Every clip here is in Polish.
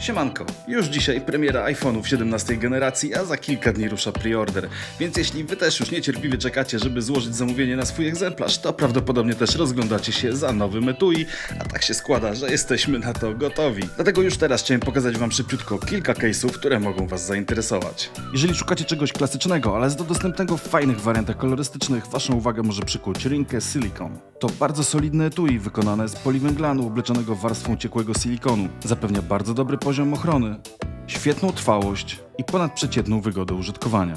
Siemanko, już dzisiaj premiera iPhone'ów 17 generacji, a za kilka dni rusza preorder. Więc jeśli wy też już niecierpliwie czekacie, żeby złożyć zamówienie na swój egzemplarz, to prawdopodobnie też rozglądacie się za nowym etui, a tak się składa, że jesteśmy na to gotowi. Dlatego już teraz chciałem pokazać wam szybciutko kilka case'ów, które mogą was zainteresować. Jeżeli szukacie czegoś klasycznego, ale z dostępnego w fajnych wariantach kolorystycznych, waszą uwagę może przykuć Rinkę Silicon. To bardzo solidne etui wykonane z poliwęglanu obleczonego warstwą ciekłego silikonu. Zapewnia bardzo dobry poziom ochrony, świetną trwałość i ponadprzeciętną wygodę użytkowania.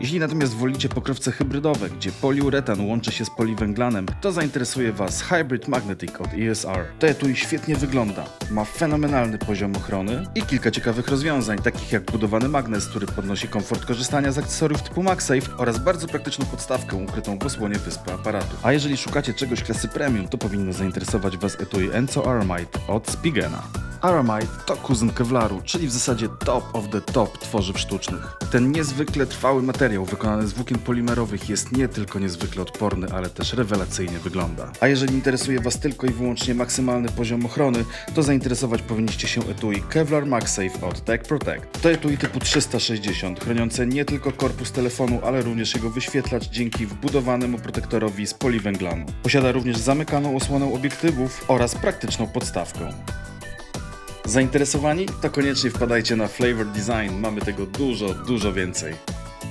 Jeśli natomiast wolicie pokrowce hybrydowe, gdzie poliuretan łączy się z poliwęglanem, to zainteresuje Was Hybrid Magnetic od ESR. To etui świetnie wygląda, ma fenomenalny poziom ochrony i kilka ciekawych rozwiązań, takich jak budowany magnes, który podnosi komfort korzystania z akcesoriów typu MagSafe oraz bardzo praktyczną podstawkę ukrytą w osłonie wyspy aparatu. A jeżeli szukacie czegoś klasy premium, to powinno zainteresować Was etui Enzo Aramite od Spigena. Aramite to kuzyn Kevlaru, czyli w zasadzie top of the top tworzyw sztucznych. Ten niezwykle trwały materiał wykonany z włókien polimerowych jest nie tylko niezwykle odporny, ale też rewelacyjnie wygląda. A jeżeli interesuje Was tylko i wyłącznie maksymalny poziom ochrony, to zainteresować powinniście się etui Kevlar MagSafe od Tech Protect. To etui typu 360, chroniące nie tylko korpus telefonu, ale również jego wyświetlacz dzięki wbudowanemu protektorowi z poliwęglanu. Posiada również zamykaną osłonę obiektywów oraz praktyczną podstawkę. Zainteresowani? To koniecznie wpadajcie na Flavor Design, mamy tego dużo, dużo więcej.